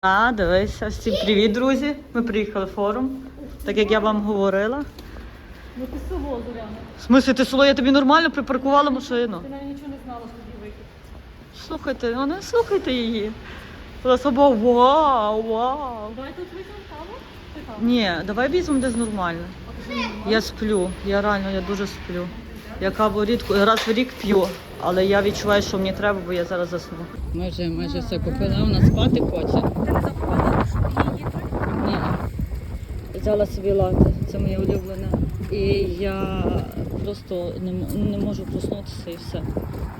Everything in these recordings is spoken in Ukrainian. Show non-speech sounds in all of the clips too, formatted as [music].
А, дивися, всім привіт, друзі. Ми приїхали в форум, так як я вам говорила. Ну ти село, Зоряна. В смислі, ти село, я тобі нормально припаркувала машину. Ти навіть нічого не знала, що тобі вийти. Слухайте, ну не слухайте її. Вона собі вау, вау. Давай тут вийдемо каву? Ти каву? Ні, давай візьмемо десь нормально. А Я сплю, я реально я дуже сплю. Я каву рідко раз в рік п'ю, але я відчуваю, що мені треба, бо я зараз засну. Ми майже все купили, вона спати хоче. Ти не запакувала, що її Ні. Взяла собі лати, це моє улюблене. І я просто не, не можу проснутися і все.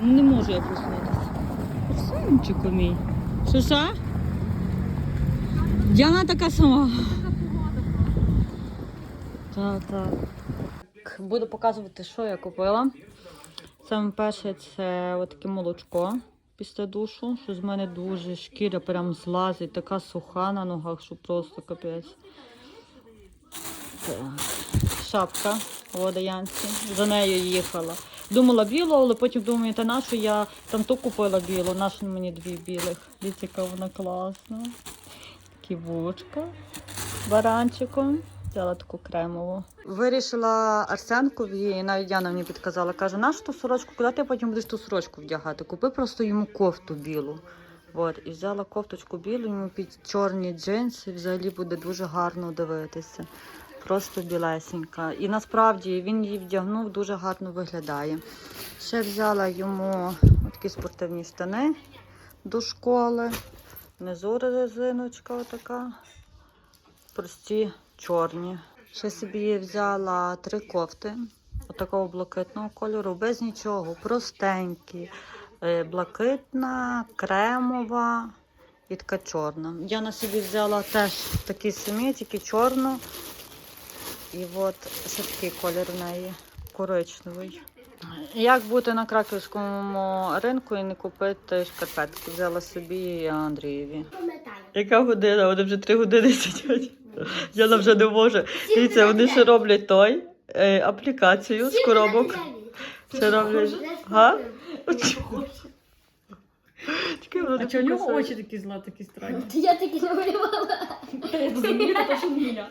Не можу я проснутися. Сончику мій. Що що? Діана така сама. Так, так. Буду показувати, що я купила. Саме перше це отаке молочко після душу, що з мене дуже шкіря прям злазить, така суха на ногах, що просто капець. Так. Шапка водоянці. За нею їхала. Думала білу, але потім думаю, та нашу я там ту купила білу, нашу мені дві білих. Дивіться, вона класна. Такі вушка баранчиком. Взяла таку кремову. Вирішила Арсенкові, навіть Яна мені підказала, каже, нашу ту сорочку, куди ти потім будеш ту сорочку вдягати? Купи просто йому кофту білу. От, і взяла кофточку білу, йому під чорні джинси, взагалі буде дуже гарно дивитися. Просто білесенька. І насправді він її вдягнув, дуже гарно виглядає. Ще взяла йому такі спортивні штани до школи. Внизу резиночка отака. Прості чорні. Ще собі взяла три кофти отакого блакитного кольору, без нічого, простенькі. Е, Блакитна, кремова і така чорна. Я на собі взяла теж такі самі, тільки чорну. І от ще такий колір в неї коричневий. Як бути на краківському ринку і не купити шкарпетки? Взяла собі і Андрієві. Яка година? Вони вже три години сидять. [laughs] Я вже не можу. Дивіться, вони ще роблять той е, аплікацію з коробок. Ще роблять. Га? Воно А чого у нього очі такі зла, такі странні? Я таки намалювала. Та я розумію, то що мія.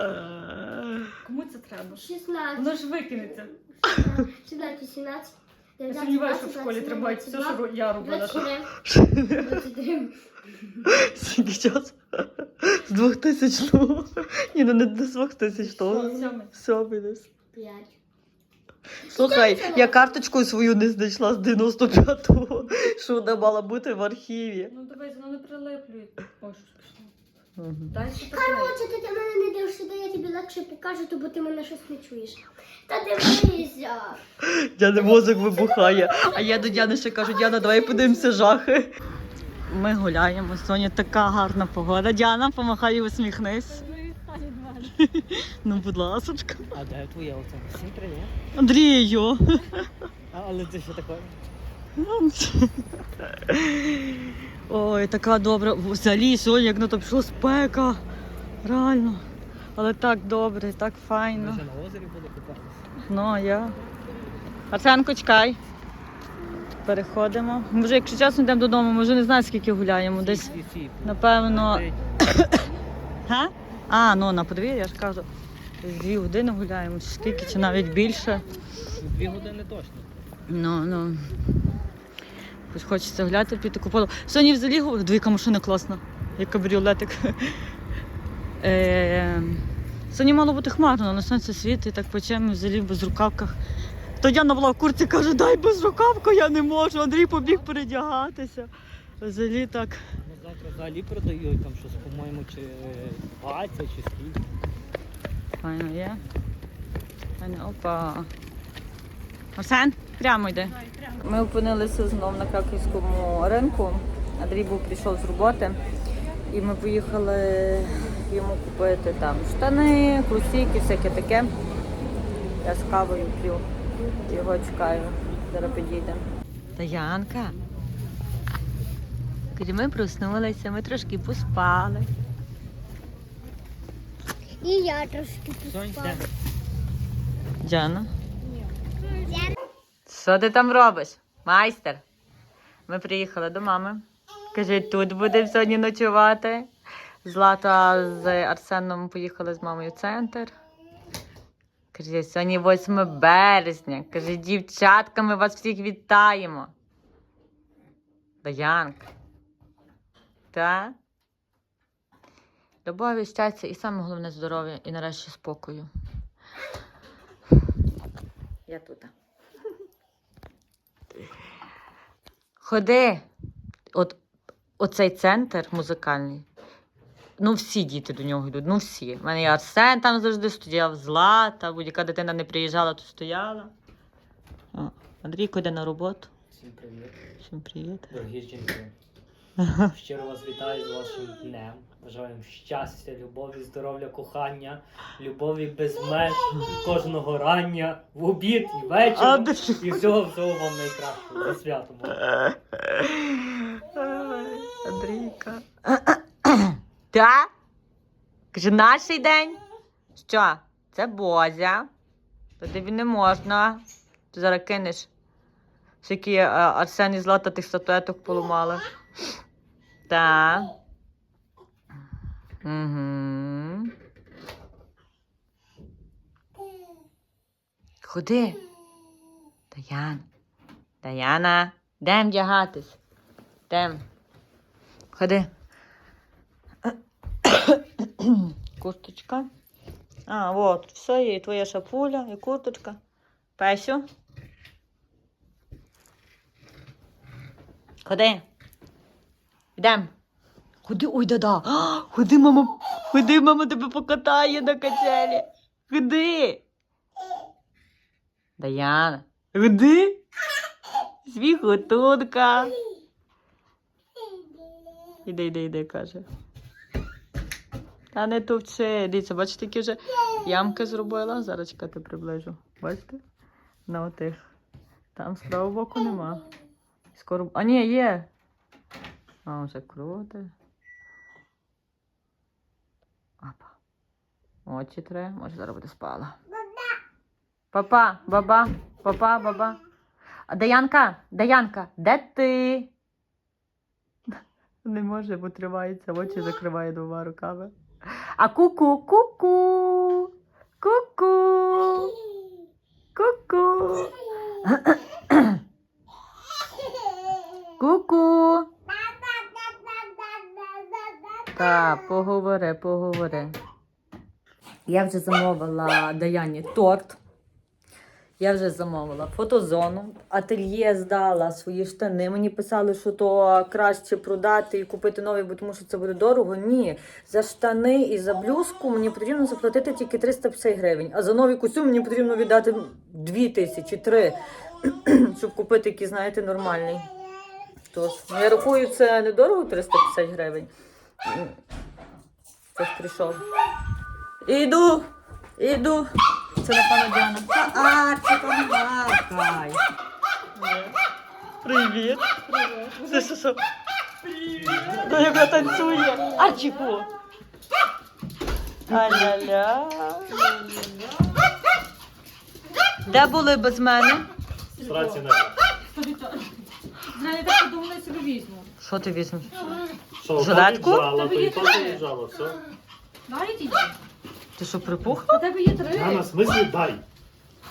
Е, Кому це треба? 16, Воно ж викинеться. 17, 18, Я сумніваюся, що в школі 21, тримають все, що 22, я робила. 23, 23. Скільки часу? З 2000 Ні, ну не з 2000 Сьомий. Сьомий десь. 5. Слухай, я карточку свою не знайшла з 95-го, що вона мала бути в архіві. Ну давай, воно не прилиплює. Ой, що пішло. Дай. Коротше, ти до мене не дивишся, де я тобі легше покажу, то бо ти мене щось не чуєш. Та дивися. Дяна мозок вибухає. А я до Діани ще кажу, Діана, давай подивимося жахи. Ми гуляємо. Сьогодні така гарна погода. Діана, помахай і усміхнись. Ну, будь ласочка. А де твоя оце? Всім привіт. Андрію. А, але ти що таке? Ой, така добра. Взагалі сьогодні, як на то пішло спека. Реально. Але так добре, так файно. вже на озері були купатися. Ну, а я. Арсенко, чекай. Переходимо. Ми вже, якщо чесно, йдемо додому, ми вже не знаємо, скільки гуляємо. Десь, Всі, всі. напевно. Га? А, ну на подвір'я, я ж кажу. Десь Дві години гуляємо, чи скільки, чи навіть більше. Дві години точно. Ну, ну. Хоч хочеться гуляти, піти купила. Сьогодні взагалі двійка машина класна, як кабріолетик. [laughs] Е, Сьогодні мало бути хмарно, на сонце світить, так печемо взагалі без рукавках. То Діана була в курці, каже, дай без рукавку, я не можу. Андрій побіг передягатися. Взагалі так. Ну, завтра взагалі продають там щось, по-моєму, чи 20, чи скільки. Файно є. Файно, опа. Арсен, прямо йди. Ми опинилися знов на краківському ринку. Андрій був прийшов з роботи. І ми поїхали йому купити там штани, кросівки, всяке таке. Я з кавою п'ю. Його чекаю. Зараз підійде. Та Янка. Каже, ми проснулися, ми трошки поспали. І я трошки поспала. де? Діана? Що ти там робиш? Майстер? Ми приїхали до мами. Каже, тут будемо сьогодні ночувати. Злата з Арсеном поїхали з мамою в центр. Каже, сьогодні 8 березня. Каже, дівчатка, ми вас всіх вітаємо. Даянка. Та? Любові, щастя і саме головне здоров'я і нарешті спокою. Я тут. Ходи. От оцей центр музикальний. Ну, всі діти до нього йдуть, ну всі. У мене і Арсен там завжди стояв, Злата, будь-яка дитина не приїжджала, то стояла. О, Андрійко йде на роботу. Всім привіт, Всім привіт. дорогі жінки. Щиро вас вітаю з вашим днем. Бажаю вам щастя, любові, здоров'я, кохання, любові без меж кожного рання, в обід і вечір. І всього всього вам найкращого. Зі святом. Андрійка. [clears throat] Та? Каже, наш день. Що? Це Бозя. Тобі не можна. Ти зараз кинеш. Скільки е, Арсен і Злата тих статуеток поламали. Так. Угу. Ходи. Даян. Даяна. Дем вдягатись. Дем. Ходи. Курточка. А, от, все є, твоя шапуля, і курточка. Песю. Ходи. Йдем. Ходи, ой, да-да. Ходи, мама, ходи, мама тебе покатає на качелі. Ходи. Даяна. Ходи. Свіхотунка. Іди, іди, іди, каже. Та не товчи. Дивіться, бачите, які вже ямки зробила. Зараз чекайте приближу. Бачите? На отих. Там з правого боку нема. Скоро. А ні, є. А, вже круто. Апа. Очі три. Може, зараз буде спала. Папа, баба, папа, баба. Даянка, Даянка, де ти? Не може, бо тривається, очі закриває двома руками. А ку-ку, ку-ку, ку-ку, ку-ку, ку-ку. Та, поговори, поговори. Я вже замовила Даяні торт. Я вже замовила фотозону, ательє здала свої штани. Мені писали, що то краще продати і купити нові, бо тому що це буде дорого. Ні, за штани і за блузку мені потрібно заплатити тільки 350 гривень. А за новий костюм мені потрібно віддати 2 тисячі, 3, [clears throat] щоб купити який, знаєте, нормальний. Тож, я рахую, це недорого 350 гривень. Хтось прийшов. Іду, іду. Це напевно Діана. Та Арчі, помагай. Привіт. Це що? Привіт. Ну, яка танцює. Арчіку. Аля-ля. Де були без мене? Сраці на Знаю, так подумала, собі візьму. Що ти візьмеш? Що, Жилетку? Жало, то і то заїжджало, все. Дай діти. Ти що, припухла? У тебе є три. Дана, смислі дай.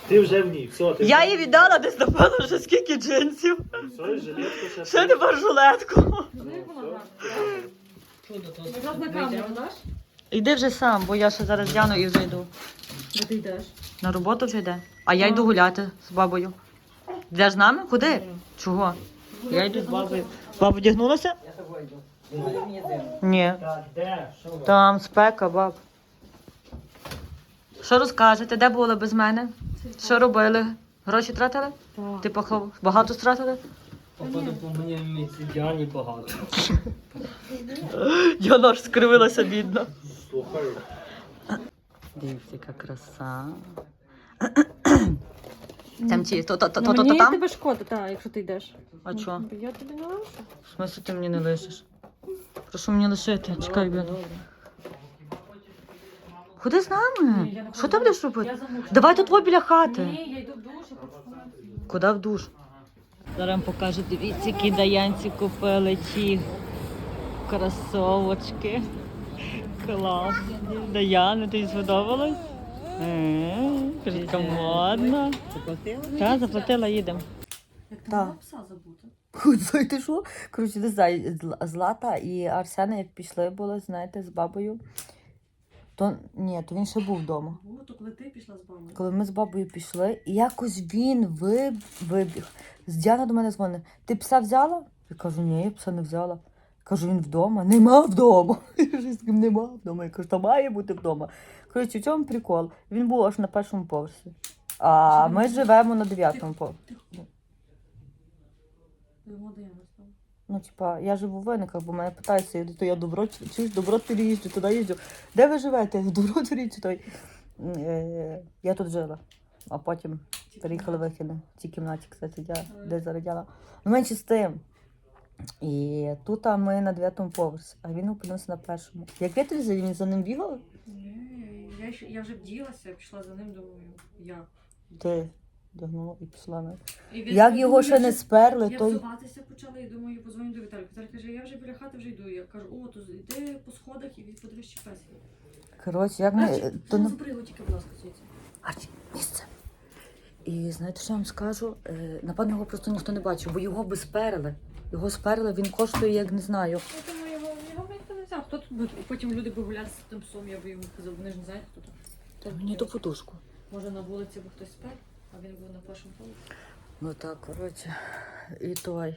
Ти вже в ній, все. Ти Я їй віддала десь, напевно, вже скільки джинсів. Все, жилетку ще. Ще не жилетку. Ну, вона гарна. Якраз на камеру даш? Йди вже сам, бо я ще зараз дяну і вже йду. Де ти йдеш? На роботу вже йде. А я йду гуляти з бабою. Йдеш з нами? Куди? Чого? Я йду з бабою. Баба вдягнулася? Ні. Так, де? Що ви? Там спека, баб. Що розкажете? Де були без мене? Що робили? Гроші тратили? Ти пахав багато стратили? Походу, по мені медіані багато. [laughs] Яна аж скривилася бідно. Слухай. Дивіться, яка краса. Там ті, то, то, то, Ну, то, то, мені там? тебе шкода, так, якщо ти йдеш. А чо? Бо Я тобі не лишу. В смысле ти мені не лишиш? Прошу мені лишити. Чекай, блін. Ходи з нами. Ні, я не Що ходжу. ти будеш робити? Замучена. Давай тут во біля хати. Ні, я йду в душ, я хочу. Куди в душ? Зараз вам покажу, дивіться, які даянці купили ті кросовочки. Клас. Даяна, тобі сподобалось? Яка модна. Заплатила? Так, заплатила, їдемо. Як Та. там пса забути? Ти що? Коротше, не знаю, Зла- Злата і Арсена, як пішли були, знаєте, з бабою. То ні, то він ще був вдома. О, то коли ти пішла з мамою. Коли ми з бабою пішли, і якось він ви- вибіг. З Діана до мене дзвонить. Ти пса взяла? Я кажу, ні, я пса не взяла. Кажу, він вдома. Нема вдома. [laughs] Я кажу, з ким нема вдома. Я кажу, та має бути вдома. Коротше, в цьому прикол. Він був аж на першому поверсі. А ми живемо на дев'ятому поверсі. Даяна стала. Ну, типа, я живу в виниках, бо мене питаються, то я добро чуєш, добротворі їжджу, туди їжджу. Де ви живете? В чи той? Е, Я тут жила, а потім переїхали викиди. В цій кімнаті, кстати, я де зарадяла. Ну, менше з тим. І тут а ми на дев'ятому поверсі, а він опинився на першому. Як ви тоді за за ним бігали? Ні, я, ще- я вже вділася, пішла за ним, думаю, як. Ти догнула і пішла на. І він- Як його ще не сперли, Я то й- взуватися почала і думаю, позвоню до Віталія. Віталій каже, я вже біля хати вже йду. Я кажу, о, то йди по сходах і подивись, чи пес є. коротше, як ми. То не... Його тільки, будь ласка, звідси. Ай, місце. І знаєте, що я вам скажу? Е, Напевно, його просто ніхто не бачив, бо його би сперли. Його сперли, він коштує, як не знаю. Думаю, його, його б ніхто не взяв. Хто тут буде? Потім люди би гуляли з тим псом, я би йому казав, вони ж не знають, хто там. Та мені ту подушку. Може на вулиці би хтось спер, а він був на першому поверсі. Ну так, коротше. І той.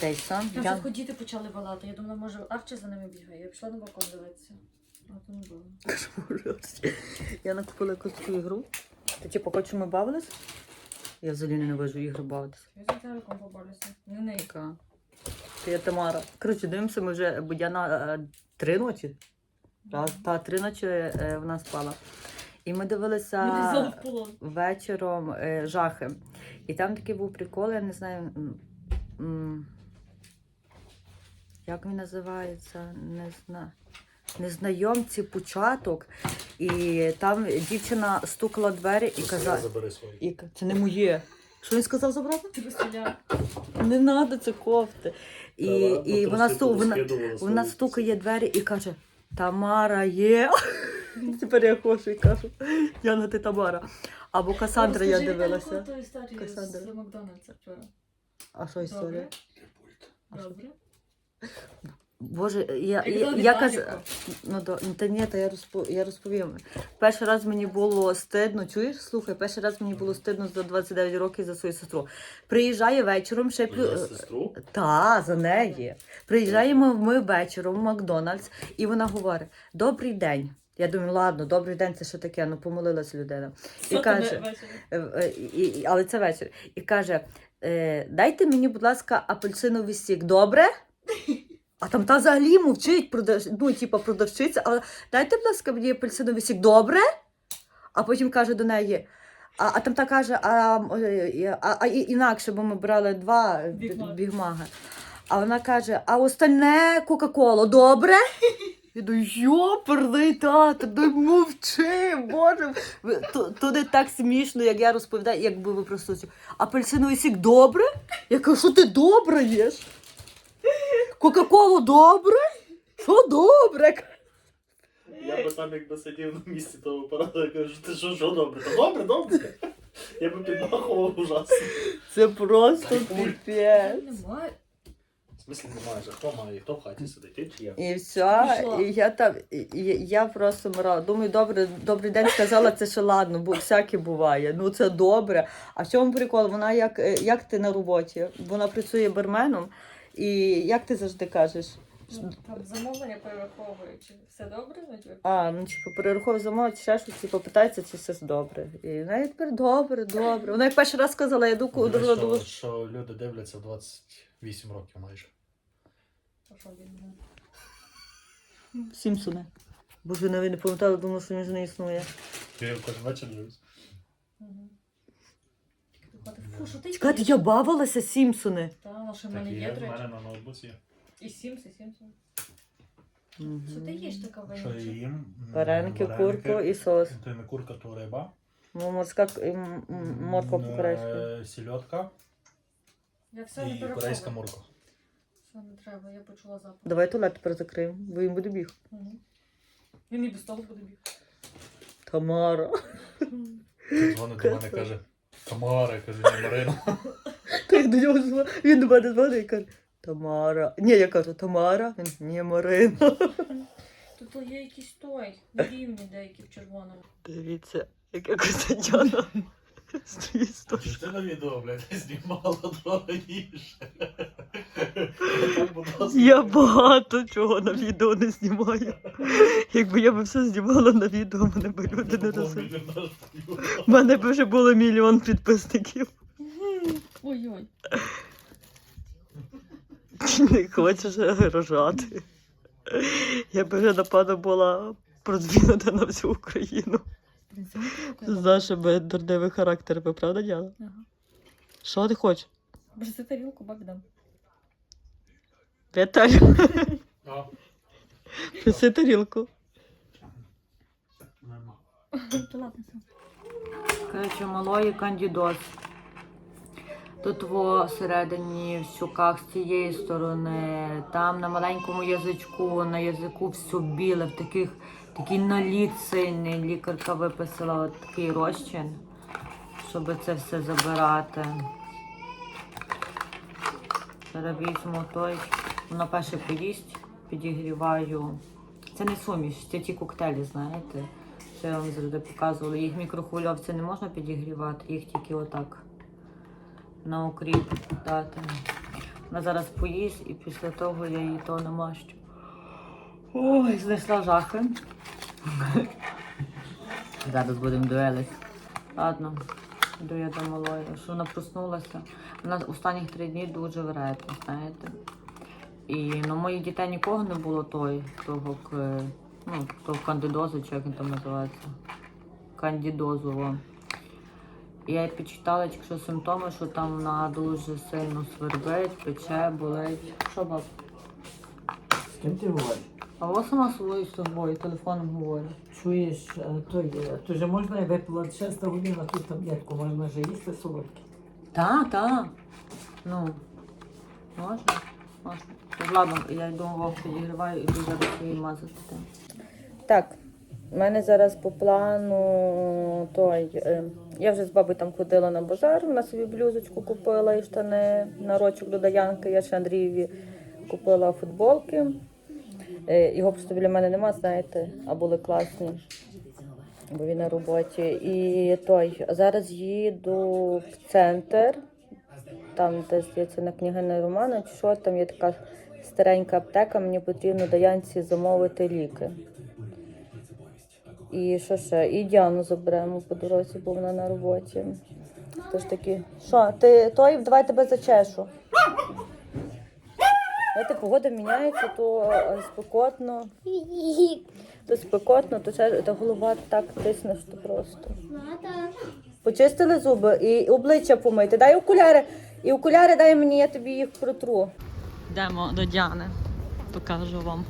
Та й сам. Там Я... вже діти почали валати. Я думала, може Арчі за ними бігає. Я пішла на балкон дивитися. А то не було. я накупила якусь таку ігру. Ти типу, хочеш, ми бавились? Я взагалі не ненавижу ігри бавитися. Я з Віталіком побавлюся. Не неї. Ти я Тамара. Коротше, дивимося, ми вже Будяна е, три ночі. Раз, та три ночі е, вона спала. І ми дивилися. Вечором е, жахи. І там такий був прикол, я не знаю. м, як він називається? Не знаю. Незнайомці початок. І там дівчина стукала двері і казала. Це не моє. Що він сказав забрати? Не треба, це кофти. І, Та ладно, і вона, сту, вона, вона стукає двері і каже: Тамара є. [laughs] Тепер я хочу і кажу, Яна, ти Тамара. Або Касандра я дивилася. Касандра. Макдональдса вчора. А що історія? Добре? Добре. Боже, я, Я я, я каз... Ну, до, та ні, та я, розпо... я розповім. Перший раз мені було стидно, чуєш? Слухай, перший раз мені було стидно за 29 років за свою сестру. Приїжджає вечором, ще плю... Сестру? Та, за неї. Приїжджаємо ми вечором в Макдональдс, і вона говорить: Добрий день. Я думаю, ладно, добрий день, це що таке? Ну, помолилась людина. І каже? Е, е, і, і- але це вечір. І каже: е, дайте мені, будь ласка, апельсиновий сік, добре? [laughs] А там та взагалі мовчить, продав... ну, типа продавчиця, але дайте, будь ласка, мені апельсиновий сік, добре? А потім каже до неї. А, а там та каже, а, е, а, а інакше, бо ми брали два бігмага. А вона каже: а остальне Кока-Колу, добре? Я думаю, йоперний театр, дай мовчи, боже. Туди так смішно, як я розповідаю, якби ви просто апельсиновий сік добре? Я кажу, що ти добре їш? Кока-колу добре? Що добре? Я би там якби сидів на місці того апарату, я кажу, ти що, що добре? Та добре, добре. Я би підмахував ужасно. Це просто піпець. Немає. В смислі немає, же, хто має, хто в хаті сидить, ти чи я? І все, і я там, і, і я просто мрала. Думаю, добре, добрий день сказала, це ще ладно, бо всяке буває. Ну це добре. А в чому прикол? Вона як, е, як ти на роботі? Вона працює барменом, і як ти завжди кажеш? Ну, Там замовлення перераховуючи. Все добре? Ну, типу, А, ну типу, перераховує замовити, ще щось, типу, питається, чи все добре. І вона тепер добре, добре. Вона як перший раз сказала, я до що, до що люди дивляться 28 років майже. а що він не- Боже, навіть не пам'ятала, думала, що він вже не існує. Я його кожен вечір дивлюсь. Мгм. Тільки ти ходиш, Фу, що ти Чекайте, я бавилася Сімпсони. Та, що в Так, мене і є, до в речі. мене на ноутбуці. І Сімс, і Сімс. Що ти їш така Що я їм? Вареники, Вареники. курку і сос. То не курка, то риба. Ну, морська к- і м- м- морква М, по-корейськи. е, Сільотка Я все не і корейська переховую. морква. Все не треба, я почула запах. Давай туалет тепер закриємо, бо він буде біг. Мгм. Він і без того буде біг. Тамара. Дзвонить до мене каже. Тамара, каже, не Марина. [laughs] Та як до нього звала, Він до мене дзвонить і каже, Тамара. Ні, я кажу, Тамара. Він, ні, Марина. [laughs] Тут є якийсь той, рівні деякі в червоному. Дивіться, як я Костянтяна. Стоїть сто- Чи ж ти на відео, блядь, знімала [laughs] то Я багато чого на відео не знімаю. Якби я би все знімала на відео, мене би люди не розуміли. У мене б вже було мільйон підписників. Ой-ой. Не хочеш рожати. Я б вже, напевно, була продвинута на всю Україну. З нашими дурними характерами, правда, Діана? Ага. Що ти хочеш? Боже, тарілку бак Віталій, А, неси тарілку. нема. Коротше, малої кандідоз. Тут во всередині в щуках з цієї сторони, там на маленькому язичку, на язику все біле, в таких, такий наліт сильний. Лікарка виписала от такий розчин, щоб це все забирати. Зараз візьму той. Вона перше поїсть, підігріваю. Це не суміш, це ті коктейлі, знаєте. Що я вам завжди показувала. Їх мікрохвильовці не можна підігрівати, їх тільки отак на укріп дати. Вона зараз поїсть і після того я її то намащу. Ой, знайшла жахи. Зараз будемо дуелись. Ладно, йду я до малої. Що вона проснулася. Вона останніх три дні дуже вредна, знаєте. І ну, моїх дітей нікого не було той, того, к- ну, того кандидозу, чи як він там називається. Кандідозу. Во. Я підчитала тільки що симптоми, що там вона дуже сильно свербить, пече, болить. Що баб? З ким ти говориш? А ось сама свою з тобою телефоном говорю. Чуєш, е, то, є, то же можна я випила 6 година ту таблетку, можна же їсти солодке. Та, та. Ну, можна? Можна. Ладно, я йду вовк підігріваю і зараз її мазати. Так, у мене зараз по плану той. е, я вже з бабою там ходила на базар, вона собі блюзочку купила і штани на рочок до Даянки. Я ще Андрієві купила футболки. Е, Його просто біля мене нема, знаєте, а були класні, бо він на роботі. І той, зараз їду в центр, там, де здається, на княгини Романа, чи що, там є така старенька аптека, мені потрібно Даянці замовити ліки. І що ще? І Діану заберемо по дорозі, бо вона на роботі. Тож такі. Що, ти той, давай тебе зачешу. Знаєте, погода міняється, то е, спекотно, то спекотно, то ще та голова так тисне, що просто. Почистили зуби і обличчя помити. Дай окуляри. І окуляри дай мені, я тобі їх протру. Йдемо до Діани. Покажу вам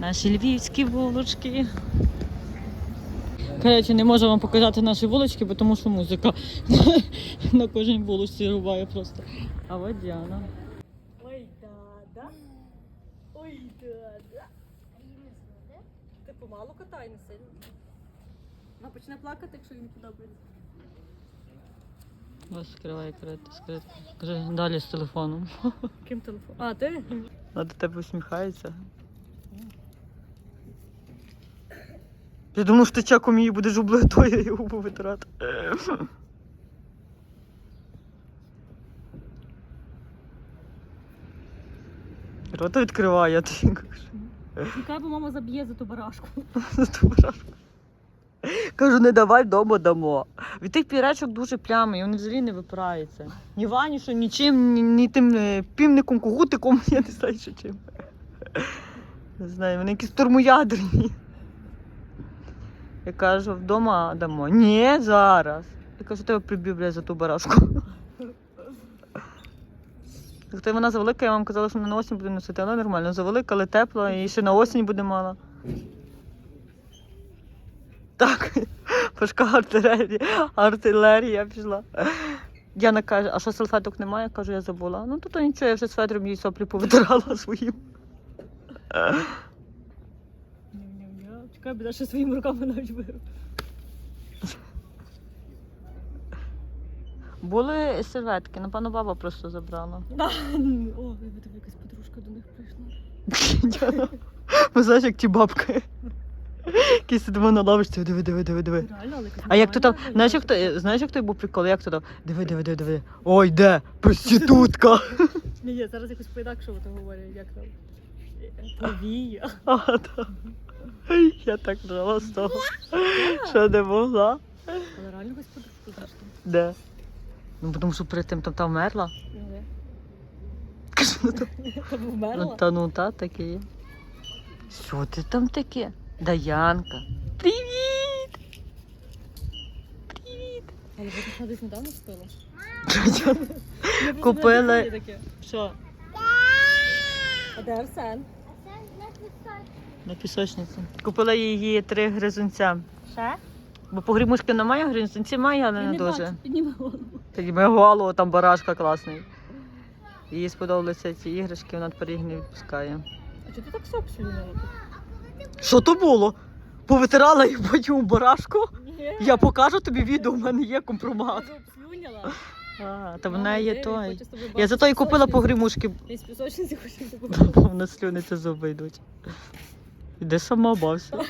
наші львівські вулочки. Коротше, не можу вам показати наші вулочки, тому що музика [laughs] на кожній вулочці рубає просто. А от Діана. Ой, да-да. Ой, да-да. Ти помалу катай, не сильно. Вона почне плакати, якщо їм подобається. Ось скриває крити, скрити. Каже, далі з телефоном. [laughs] Ким телефон? А, ти? А до тебе усміхається. Я думав, що ти чаком її будеш облитою і губу витирати. Рота відкриває, а ти кажеш, Нехай бо мама заб'є за ту барашку. [laughs] за ту барашку. Кажу, не давай вдома дамо. Від тих піречок дуже плями, і вони взагалі не випираються. Ні ванішом, нічим, ні, ні тим е, півником, кугутиком, [laughs] я не знаю, що чим. Не знаю, вони якісь турмоядерні. Я кажу, вдома дамо. Ні, зараз. Я кажу, тебе приб'ю, бля, за ту барашку. Хто вона завелика, я вам казала, що вона на осінь буде носити, але нормально. Завелика, але тепла, і ще на осінь буде мала. Так, [laughs] важка артилерія, артилерія пішла. Діана каже, а що салфеток немає? Я кажу, я забула. Ну то нічого, я вже светром їй соплі повитирала своїм. Чекай, біда, що своїми руками навіть вирив. Були серветки, напевно, баба просто забрала. О, якась подружка до них прийшла. [laughs] Ви знаєш, як ті бабки. Які сидимо на лавочці, диви, диви, диви, диви. Реально, але А як то там, знаєш, як то, знаєш, як той був прикол, як то там, диви, диви, диви, диви. Ой, де? Проститутка. [laughs] Ні, ні, зараз якось по-інакшому то говорять, як там. Повія. А, так. Я так жала з того, що не могла. Але реально подружка зайшла. Де? Ну, тому що перед тим там та вмерла. Ні. Кажу, ну, то- Та ну, вмерла. та ну та таке є. Що ти там таке? Даянка. Привіт! Привіт! Але ви що десь недавно? [laughs] Купили. Що? А де Арсен? На пісочниці. Купила її три гризунця. Ще? Бо погрімушки немає, гризунці має, але не дуже. Підніми голову. Тоді ми голову, там барашка класний. Їй сподобалися ці іграшки, вона тепер їх не відпускає. А чого ти так соп слюнила? Що то було? Повитирала їх потім у барашку. Ні. Я покажу тобі відео, в мене є компромат. Я. А, та в неї є той. Я зато і купила погрімушки, з пісочниці хочу тобою бо нас зуби йдуть. Іди сама бався. [laughs]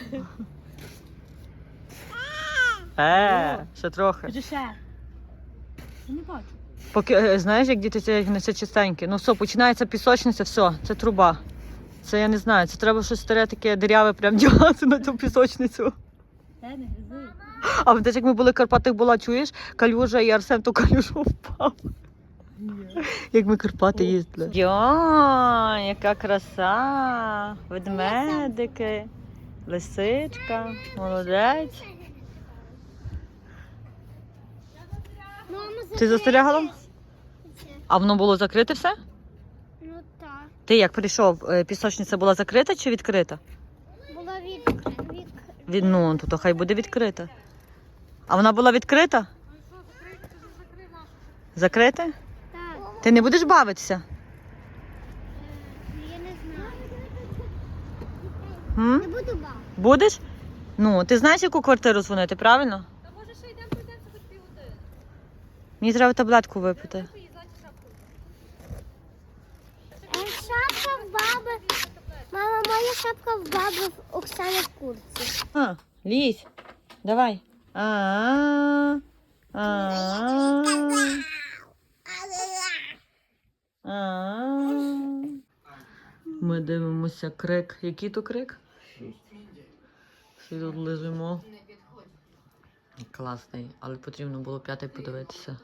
Е, ще трохи. Хочу ще. Я не бачу. Поки е, знаєш, як діти це не все чистеньке. Ну все, починається пісочниця, все, це труба. Це я не знаю. Це треба щось старе таке диряве прям [laughs] дягати на цю пісочницю. А ви як ми були в Карпатах була, чуєш, калюжа і Арсен ту калюжу впав. Як ми Карпати їздили. Йо, яка краса! Ведмедики, лисичка, молодець. Ти застерігала? А воно було закрите все? Ну. Ти як прийшов, е, пісочниця була закрита чи відкрита? Була відкрита. Від, ну, то, то хай буде відкрита. А вона була відкрита? Закрита? Так. Ти не будеш бавитися? Я не знаю. М? Не буду бав. Будеш? Ну, ти знаєш, яку квартиру дзвонити, правильно? Та може ще йдемо пройдемося хоч півгодини. Мені треба таблетку випити. Е, Шапка в баби. Мама, моя шапка в баби в Оксани в курці. А, лізь. Давай. А. А. А. Ми дивимося крик. Який то крик? Всі тут лежимо. Класний, але потрібно було п'ятий подивитися.